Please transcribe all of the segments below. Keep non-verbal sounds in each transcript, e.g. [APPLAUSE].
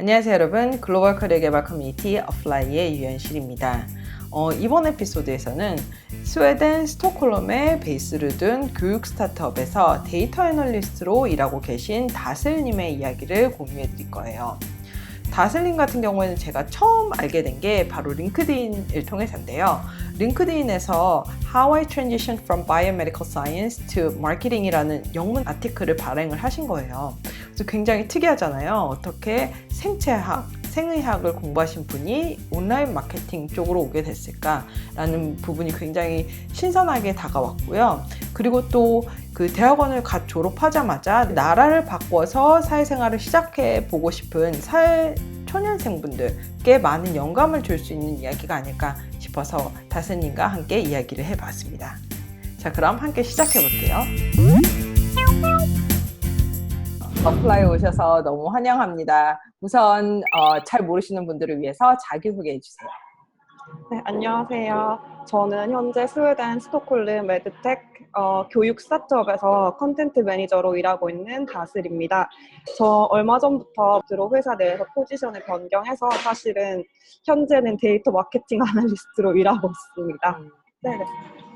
안녕하세요 여러분. 글로벌 커리어 개발 커뮤니티 어플라이의 유현실입니다. 어, 이번 에피소드에서는 스웨덴 스톡홀름에 베이스를 둔 교육 스타트업에서 데이터 애널리스트로 일하고 계신 다슬님의 이야기를 공유해 드릴 거예요 다슬님 같은 경우에는 제가 처음 알게 된 게 바로 링크드인을 통해서인데요. 링크드인에서 How I Transition from Biomedical Science to Marketing이라는 영문 아티클을 발행을 하신 거예요. 그래서 굉장히 특이하잖아요. 어떻게 생체학, 생의학을 공부하신 분이 온라인 마케팅 쪽으로 오게 됐을까라는 부분이 굉장히 신선하게 다가왔고요. 그리고 또 그 대학원을 갓 졸업하자마자 나라를 바꿔서 사회생활을 시작해 보고 싶은 사회 초년생분들께 많은 영감을 줄 수 있는 이야기가 아닐까 싶어서 다스님과 함께 이야기를 해봤습니다. 자, 그럼 함께 시작해 볼게요. 어플라이 오셔서 너무 환영합니다. 우선 어, 잘 모르시는 분들을 위해서 자기소개해 주세요. 네, 안녕하세요. 저는 현재 스웨덴 스톡홀름 메드텍 어, 교육 스타트업에서 컨텐트 매니저로 일하고 있는 다슬입니다. 저 얼마 전부터 들어 회사 내에서 포지션을 변경해서 사실은 현재는 데이터 마케팅 [LAUGHS] 아날리스트로 일하고 있습니다. 네, 네.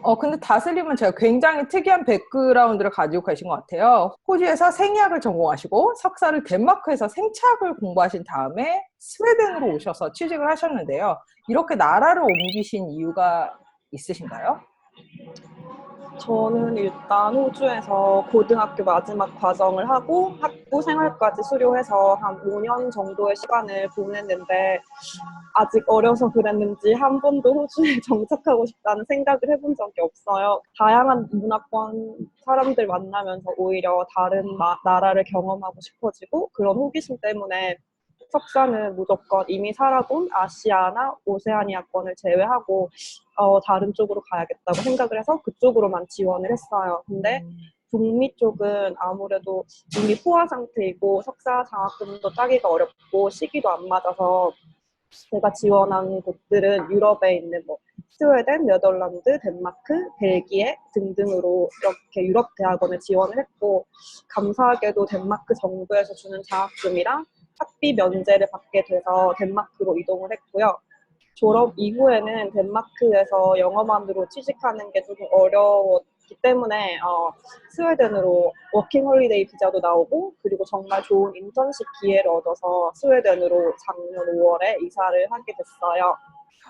어, 근데 다슬님은 제가 굉장히 특이한 백그라운드를 가지고 계신 것 같아요. 호주에서 생의학을 전공하시고 석사를 덴마크에서 생체학을 공부하신 다음에 스웨덴으로 오셔서 취직을 하셨는데요. 이렇게 나라를 옮기신 이유가 있으신가요? 저는 일단 호주에서 고등학교 마지막 과정을 하고 학부 생활까지 수료해서 한 5년 정도의 시간을 보냈는데 아직 어려서 그랬는지 한 번도 호주에 [LAUGHS] 정착하고 싶다는 생각을 해본 적이 없어요. 다양한 문화권 사람들 만나면서 오히려 다른 마- 나라를 경험하고 싶어지고 그런 호기심 때문에 석사는 무조건 이미 살아본 아시아나 오세아니아권을 제외하고 어, 다른 쪽으로 가야겠다고 생각을 해서 그쪽으로만 지원을 했어요. 근데 북미 쪽은 아무래도 이미 포화 상태이고 석사 장학금도 따기가 어렵고 시기도 안 맞아서 제가 지원한 곳들은 유럽에 있는 뭐 스웨덴, 네덜란드, 덴마크, 벨기에 등등으로 이렇게 유럽 대학원을 지원을 했고 감사하게도 덴마크 정부에서 주는 장학금이랑 학비 면제를 받게 돼서 덴마크로 이동을 했고요. 졸업 이후에는 덴마크에서 영어만으로 취직하는 게 조금 어려웠기 때문에 어, 스웨덴으로 워킹 홀리데이 비자도 나오고 그리고 정말 좋은 인턴십 기회를 얻어서 스웨덴으로 작년 5월에 이사를 하게 됐어요.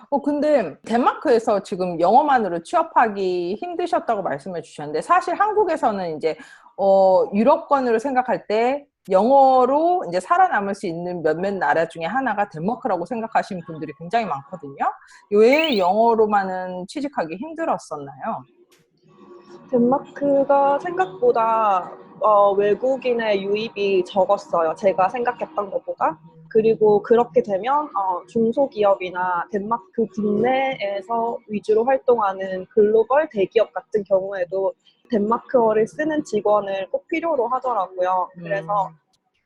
어, 근데 덴마크에서 지금 영어만으로 취업하기 힘드셨다고 말씀해 주셨는데 사실 한국에서는 이제 어, 유럽권으로 생각할 때 영어로 이제 살아남을 수 있는 몇몇 나라 중에 하나가 덴마크라고 생각하시는 분들이 굉장히 많거든요. 왜 영어로만은 취직하기 힘들었었나요? 덴마크가 생각보다 어, 외국인의 유입이 적었어요. 제가 생각했던 것보다. 그리고 그렇게 되면 어, 중소기업이나 덴마크 국내에서 위주로 활동하는 글로벌 대기업 같은 경우에도 덴마크어를 쓰는 직원을 꼭 필요로 하더라고요. 그래서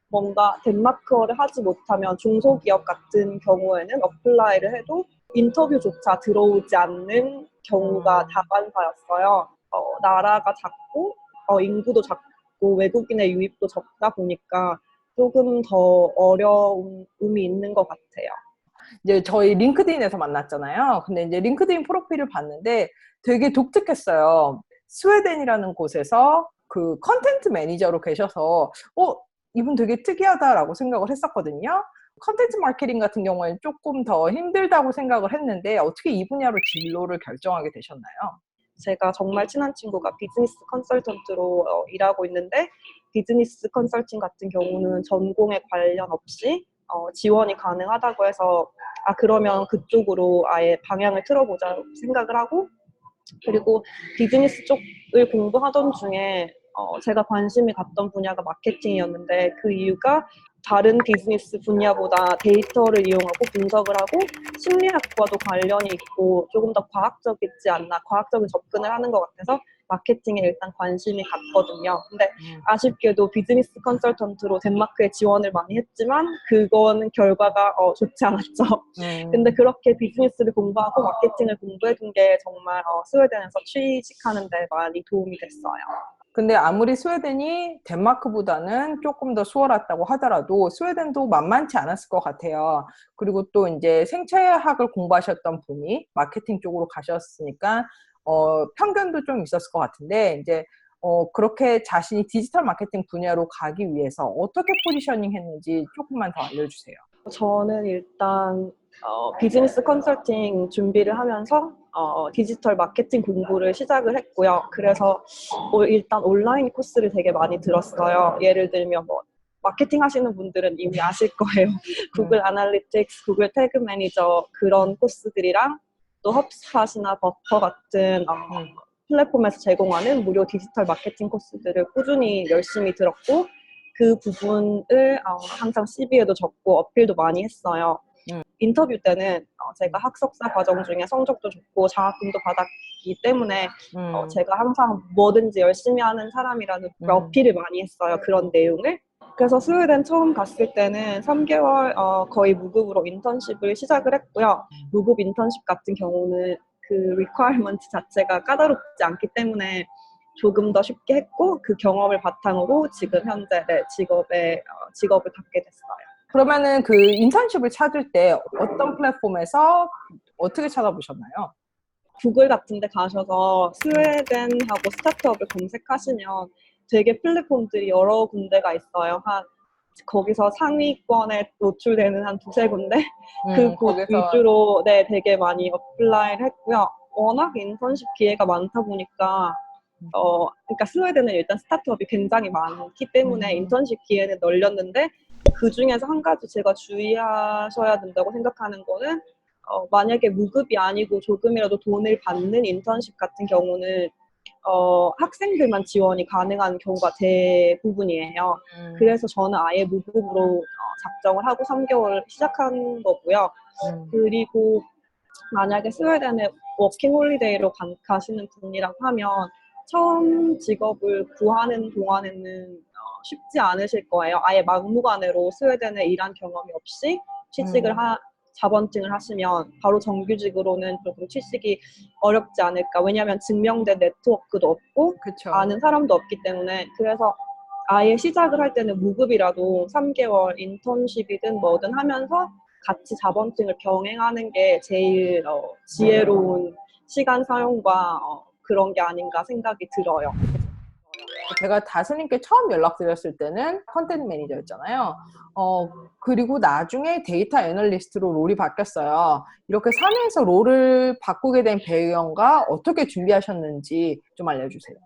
뭔가 덴마크어를 하지 못하면 중소기업 같은 경우에는 어플라이를 해도 인터뷰조차 들어오지 않는 경우가 음. 다반사였어요. 어, 나라가 작고 어, 인구도 작고 외국인의 유입도 적다 보니까 조금 더 어려움이 있는 것 같아요. 이제 저희 링크드인에서 만났잖아요. 근데 이제 링크드인 프로필을 봤는데 되게 독특했어요. 스웨덴이라는 곳에서 그 컨텐트 매니저로 계셔서 어 이분 되게 특이하다라고 생각을 했었거든요. 컨텐츠 마케팅 같은 경우에는 조금 더 힘들다고 생각을 했는데 어떻게 이 분야로 진로를 결정하게 되셨나요? 제가 정말 친한 친구가 비즈니스 컨설턴트로 어, 일하고 있는데 비즈니스 컨설팅 같은 경우는 전공에 관련 없이 어, 지원이 가능하다고 해서 아 그러면 그쪽으로 아예 방향을 틀어보자 생각을 하고 그리고 비즈니스 쪽을 공부하던 중에 어, 제가 관심이 갔던 분야가 마케팅이었는데 그 이유가 다른 비즈니스 분야보다 데이터를 이용하고 분석을 하고 심리학과도 관련이 있고 조금 더 과학적이지 않나 과학적인 접근을 하는 것 같아서 마케팅에 일단 관심이 갔거든요. 근데 아쉽게도 비즈니스 컨설턴트로 덴마크에 지원을 많이 했지만 그거는 결과가 어, 좋지 않았죠. 음. [LAUGHS] 근데 그렇게 비즈니스를 공부하고 마케팅을 공부해둔 게 정말 어, 스웨덴에서 취직하는 데 많이 도움이 됐어요. 근데 아무리 스웨덴이 덴마크보다는 조금 더 수월했다고 하더라도 스웨덴도 만만치 않았을 것 같아요. 그리고 또 이제 생체학을 공부하셨던 분이 마케팅 쪽으로 가셨으니까 어, 편견도 좀 있었을 것 같은데 이제 어, 그렇게 자신이 디지털 마케팅 분야로 가기 위해서 어떻게 포지셔닝 했는지 조금만 더 알려주세요. 저는 일단 어, 비즈니스 컨설팅 준비를 하면서 어, 디지털 마케팅 공부를 시작을 했고요. 그래서 어, 일단 온라인 코스를 되게 많이 들었어요. 예를 들면 뭐 마케팅 하시는 분들은 이미 아실 거예요. [LAUGHS] 구글 아날리틱스, 구글 태그 매니저 그런 코스들이랑 또 헙스팟이나 버퍼 같은 어, 음. 플랫폼에서 제공하는 무료 디지털 마케팅 코스들을 꾸준히 열심히 들었고 그 부분을 어, 항상 CV에도 적고 어필도 많이 했어요. 음. 인터뷰 때는 어, 제가 학석사 과정 중에 성적도 좋고 장학금도 받았기 때문에 음. 어, 제가 항상 뭐든지 열심히 하는 사람이라는 음. 어필을 많이 했어요. 그런 내용을. 그래서 스웨덴 처음 갔을 때는 3개월 어, 거의 무급으로 인턴십을 시작을 했고요. 무급 인턴십 같은 경우는 그 리퀘어먼트 자체가 까다롭지 않기 때문에 조금 더 쉽게 했고 그 경험을 바탕으로 지금 현재 내 직업에 어, 직업을 갖게 됐어요. 그러면은 그 인턴십을 찾을 때 어떤 플랫폼에서 어떻게 찾아보셨나요? 구글 같은 데 가셔서 스웨덴하고 스타트업을 검색하시면 되게 플랫폼들이 여러 군데가 있어요. 한 거기서 상위권에 노출되는 한 두세 군데 그곳 음, 거기서 위주로 네 되게 많이 어플라이를 했고요. 워낙 인턴십 기회가 많다 보니까 어 그러니까 스웨덴은 일단 스타트업이 굉장히 많기 때문에 음. 인턴십 기회는 널렸는데 그 중에서 한 가지 제가 주의하셔야 된다고 생각하는 거는 어, 만약에 무급이 아니고 조금이라도 돈을 받는 인턴십 같은 경우는 어, 학생들만 지원이 가능한 경우가 대부분이에요. 음, 그래서 저는 아예 무급으로 어, 작정을 하고 3개월 시작한 거고요. 음, 그리고 만약에 스웨덴에 워킹 홀리데이로 간- 가시는 분이라고 하면 처음 직업을 구하는 동안에는 어, 쉽지 않으실 거예요. 아예 막무가내로 스웨덴에 일한 경험이 없이 취직을 음. 하 자본증을 하시면 바로 정규직으로는 조금 취직이 어렵지 않을까. 왜냐하면 증명된 네트워크도 없고 그쵸. 아는 사람도 없기 때문에 그래서 아예 시작을 할 때는 무급이라도 3개월 인턴십이든 뭐든 하면서 같이 자본증을 병행하는 게 제일 어, 지혜로운 시간 사용과 어, 그런 게 아닌가 생각이 들어요. 제가 다스님께 처음 연락드렸을 때는 컨텐츠 매니저였잖아요. 어, 그리고 나중에 데이터 애널리스트로 롤이 바뀌었어요. 이렇게 사내에서 롤을 바꾸게 된 배경과 어떻게 준비하셨는지 좀 알려주세요.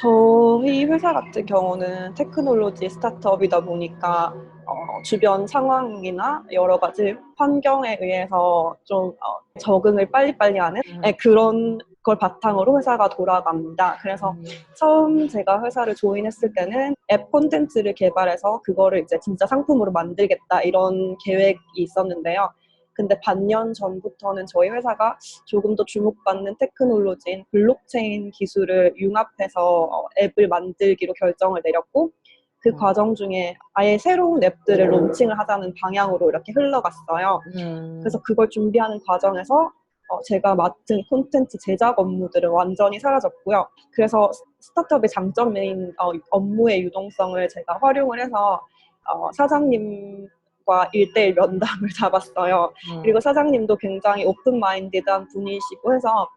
저희 회사 같은 경우는 테크놀로지 스타트업이다 보니까 어, 주변 상황이나 여러 가지 환경에 의해서 좀 어, 적응을 빨리빨리 하는 음. 네, 그런 걸 바탕으로 회사가 돌아갑니다. 그래서 음, 처음 제가 회사를 조인했을 때는 앱 콘텐츠를 개발해서 그거를 이제 진짜 상품으로 만들겠다 이런 계획이 있었는데요. 근데 반년 전부터는 저희 회사가 조금 더 주목받는 테크놀로지인 블록체인 기술을 융합해서 어, 앱을 만들기로 결정을 내렸고 그 음. 과정 중에 아예 새로운 앱들을 론칭을 하자는 방향으로 이렇게 흘러갔어요. 음, 그래서 그걸 준비하는 과정에서 어, 제가 맡은 콘텐츠 제작 업무들은 완전히 사라졌고요. 그래서 스- 스타트업의 장점인 어, 업무의 유동성을 제가 활용을 해서 어, 사장님과 일대일 면담을 [LAUGHS] 잡았어요. 음, 그리고 사장님도 굉장히 오픈 마인디드한 분이시고 해서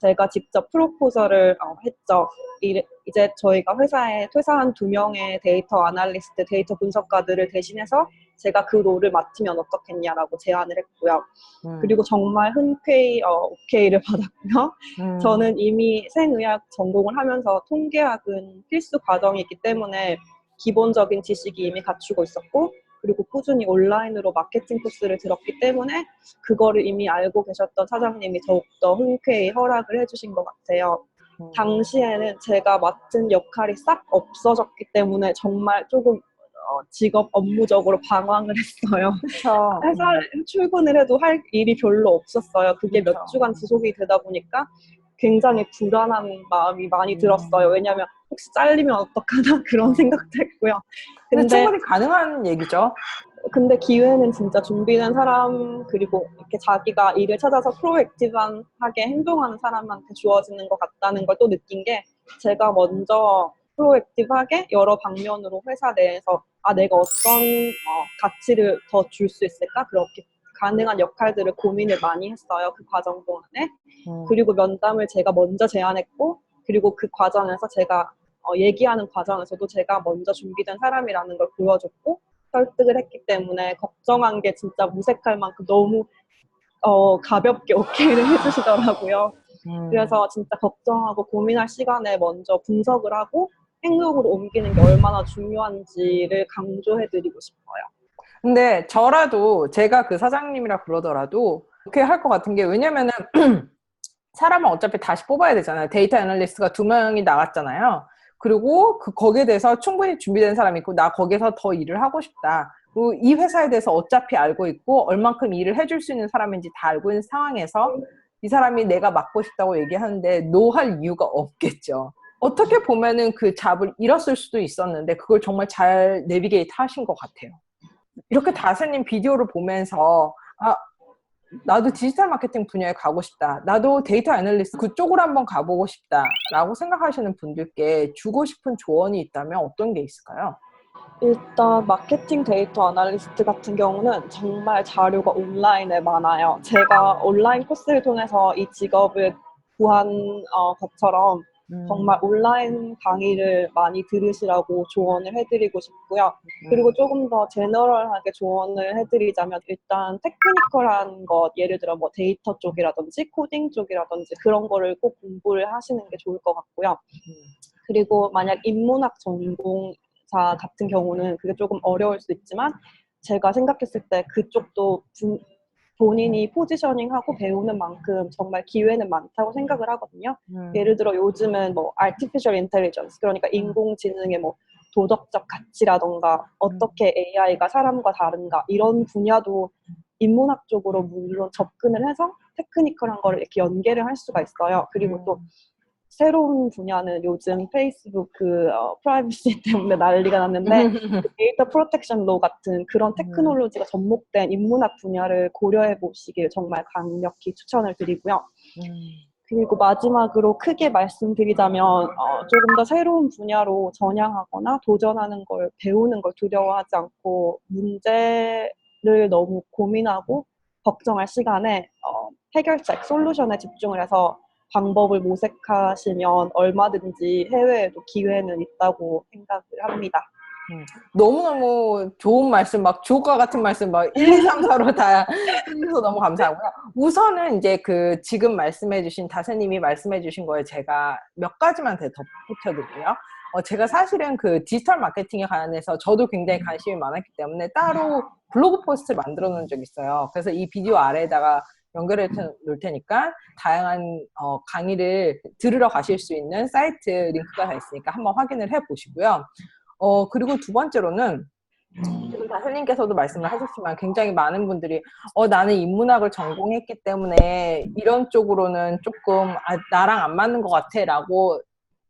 제가 직접 프로포저를 어, 했죠. 이- 이제 저희가 회사에 퇴사한 두 명의 데이터 아날리스트, 데이터 분석가들을 대신해서 제가 그 롤을 맡으면 어떻겠냐라고 제안을 했고요. 음, 그리고 정말 흔쾌히 어, 오케이를 [LAUGHS] 받았고요. 음, 저는 이미 생의학 전공을 하면서 통계학은 필수 과정이기 때문에 기본적인 지식이 이미 갖추고 있었고 그리고 꾸준히 온라인으로 마케팅 코스를 들었기 때문에 그거를 이미 알고 계셨던 사장님이 더욱더 흔쾌히 허락을 해주신 것 같아요. 음, 당시에는 제가 맡은 역할이 싹 없어졌기 때문에 정말 조금 어, 직업 업무적으로 방황을 했어요. 그쵸. [LAUGHS] 회사 출근을 해도 할 일이 별로 없었어요. 그게 몇 그렇죠. 주간 지속이 되다 보니까 굉장히 불안한 마음이 많이 음. 들었어요. 왜냐하면 혹시 잘리면 어떡하나 [LAUGHS] 그런 생각도 했고요. 근데 근데 충분히 가능한 얘기죠. 근데 기회는 진짜 준비된 사람 그리고 이렇게 자기가 일을 찾아서 프로액티브하게 행동하는 사람한테 주어지는 것 같다는 걸 또 느낀 게 제가 먼저 프로액티브하게 여러 방면으로 회사 내에서 아 내가 어떤 어, 가치를 더 줄 수 있을까 그렇게 가능한 역할들을 고민을 많이 했어요 그 과정 동안에 음. 그리고 면담을 제가 먼저 제안했고 그리고 그 과정에서 제가 어, 얘기하는 과정에서도 제가 먼저 준비된 사람이라는 걸 보여줬고 설득을 했기 때문에 걱정한 게 진짜 무색할 만큼 너무 어, 가볍게 오케이를 [LAUGHS] 해주시더라고요. 음. 그래서 진짜 걱정하고 고민할 시간에 먼저 분석을 하고 행동으로 옮기는 게 얼마나 중요한지를 강조해드리고 싶어요. 근데 저라도 제가 그 사장님이라 그러더라도 그렇게 할 것 같은 게 왜냐면은 [CLEARS THROAT] 사람은 어차피 다시 뽑아야 되잖아요. 데이터 애널리스트가 두 명이 나갔잖아요. 그리고 그 거기에 대해서 충분히 준비된 사람이 있고 나 거기서 더 일을 하고 싶다. 그리고 이 회사에 대해서 어차피 알고 있고 얼만큼 일을 해줄 수 있는 사람인지 다 알고 있는 상황에서 이 사람이 내가 맡고 싶다고 얘기하는데 노할 이유가 없겠죠. 어떻게 보면은 그 잡을 잃었을 수도 있었는데 그걸 정말 잘 내비게이트 하신 것 같아요. 이렇게 다슬님 비디오를 보면서 아 나도 디지털 마케팅 분야에 가고 싶다. 나도 데이터 애널리스트 그쪽으로 한번 가보고 싶다라고 생각하시는 분들께 주고 싶은 조언이 있다면 어떤 게 있을까요? 일단 마케팅 데이터 아날리스트 같은 경우는 정말 자료가 온라인에 많아요. 제가 온라인 코스를 통해서 이 직업을 구한 어, 것처럼 음. 정말 온라인 강의를 많이 들으시라고 조언을 해드리고 싶고요. 음. 그리고 조금 더 제너럴하게 조언을 해드리자면 일단 테크니컬한 것 예를 들어 뭐 데이터 쪽이라든지 코딩 쪽이라든지 그런 거를 꼭 공부를 하시는 게 좋을 것 같고요. 그리고 만약 인문학 전공자 같은 경우는 그게 조금 어려울 수 있지만 제가 생각했을 때 그쪽도 분- 본인이 포지셔닝하고 배우는 만큼 정말 기회는 많다고 생각을 하거든요. 음. 예를 들어 요즘은 뭐 artificial intelligence 그러니까 인공지능의 뭐 도덕적 가치라던가 어떻게 AI가 사람과 다른가 이런 분야도 인문학 쪽으로 물론 접근을 해서 테크니컬한 거를 이렇게 연계를 할 수가 있어요. 그리고 또 새로운 분야는 요즘 페이스북 그 어, 프라이버시 [LAUGHS] 때문에 난리가 났는데 데이터 프로텍션 로 같은 그런 테크놀로지가 접목된 인문학 분야를 고려해 보시길 정말 강력히 추천을 드리고요. 음. 그리고 마지막으로 크게 말씀드리자면 어, 조금 더 새로운 분야로 전향하거나 도전하는 걸 배우는 걸 두려워하지 않고 문제를 너무 고민하고 걱정할 시간에 어, 해결책, 솔루션에 집중을 해서 방법을 모색하시면 얼마든지 해외에도 기회는 있다고 생각을 합니다. 너무너무 좋은 말씀, 막 주옥과 같은 말씀, 막 1, 2, 3, 4로 다 해주셔서 너무 감사하고요. 우선은 이제 그 지금 말씀해주신 다세님이 말씀해주신 거에 제가 몇 가지만 더 덧붙여드릴게요. 어, 제가 사실은 그 디지털 마케팅에 관해서 저도 굉장히 관심이 많았기 때문에 따로 블로그 포스트를 만들어 놓은 적이 있어요. 그래서 이 비디오 아래에다가 연결해 놓을 테니까 다양한 어, 강의를 들으러 가실 수 있는 사이트 링크가 다 있으니까 한번 확인을 해 보시고요. 어, 그리고 두 번째로는 지금 다슬님께서도 말씀을 하셨지만 굉장히 많은 분들이 어, 나는 인문학을 전공했기 때문에 이런 쪽으로는 조금 아, 나랑 안 맞는 것 같아 라고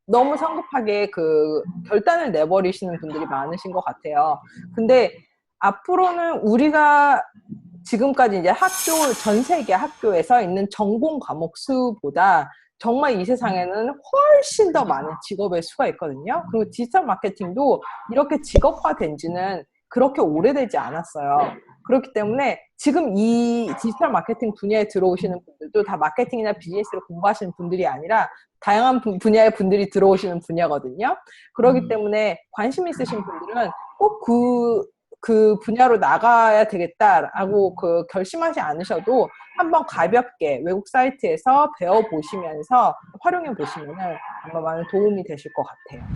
너무 성급하게 그 결단을 내버리시는 분들이 많으신 것 같아요. 근데 앞으로는 우리가 지금까지 이제 학교, 전 세계 학교에서 있는 전공 과목 수보다 정말 이 세상에는 훨씬 더 많은 직업의 수가 있거든요. 그리고 디지털 마케팅도 이렇게 직업화된 지는 그렇게 오래되지 않았어요. 그렇기 때문에 지금 이 디지털 마케팅 분야에 들어오시는 분들도 다 마케팅이나 비즈니스를 공부하시는 분들이 아니라 다양한 분- 분야의 분들이 들어오시는 분야거든요. 그렇기 때문에 관심 있으신 분들은 꼭 그, 그 분야로 나가야 되겠다라고 그 결심하지 않으셔도 한번 가볍게 외국 사이트에서 배워보시면서 활용해 보시면 아마 많은 도움이 되실 것 같아요.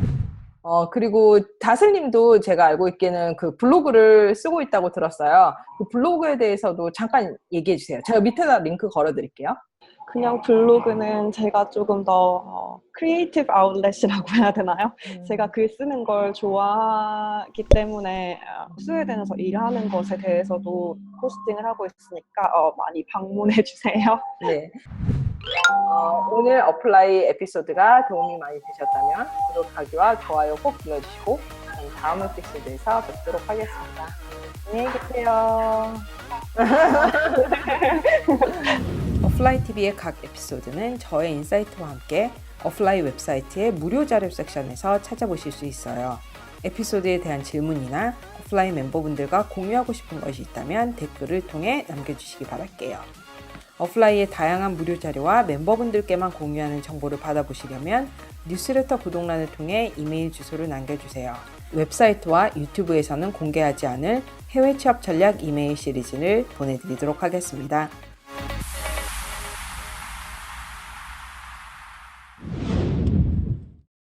어, 그리고 다슬님도 제가 알고 있기에는 그 블로그를 쓰고 있다고 들었어요. 그 블로그에 대해서도 잠깐 얘기해 주세요. 제가 밑에다 링크 걸어 드릴게요. 그냥 블로그는 제가 조금 더 어, 크리에이티브 아웃렛이라고 해야 되나요? 제가 글 쓰는 걸 좋아하기 때문에 어, 스웨덴에서 일하는 것에 대해서도 포스팅을 하고 있으니까 어, 많이 방문해 주세요. 네. 어, 오늘 어플라이 에피소드가 도움이 많이 되셨다면 구독하기와 좋아요 꼭 눌러주시고 다음 에피소드에서 뵙도록 하겠습니다. 안녕히 계세요. [LAUGHS] 어플라이 TV의 각 에피소드는 저의 인사이트와 함께 어플라이 웹사이트의 무료 자료 섹션에서 찾아보실 수 있어요. 에피소드에 대한 질문이나 어플라이 멤버분들과 공유하고 싶은 것이 있다면 댓글을 통해 남겨주시기 바랄게요. 어플라이의 다양한 무료 자료와 멤버분들께만 공유하는 정보를 받아보시려면 뉴스레터 구독란을 통해 이메일 주소를 남겨주세요. 웹사이트와 유튜브에서는 공개하지 않을 해외 취업 전략 이메일 시리즈를 보내드리도록 하겠습니다.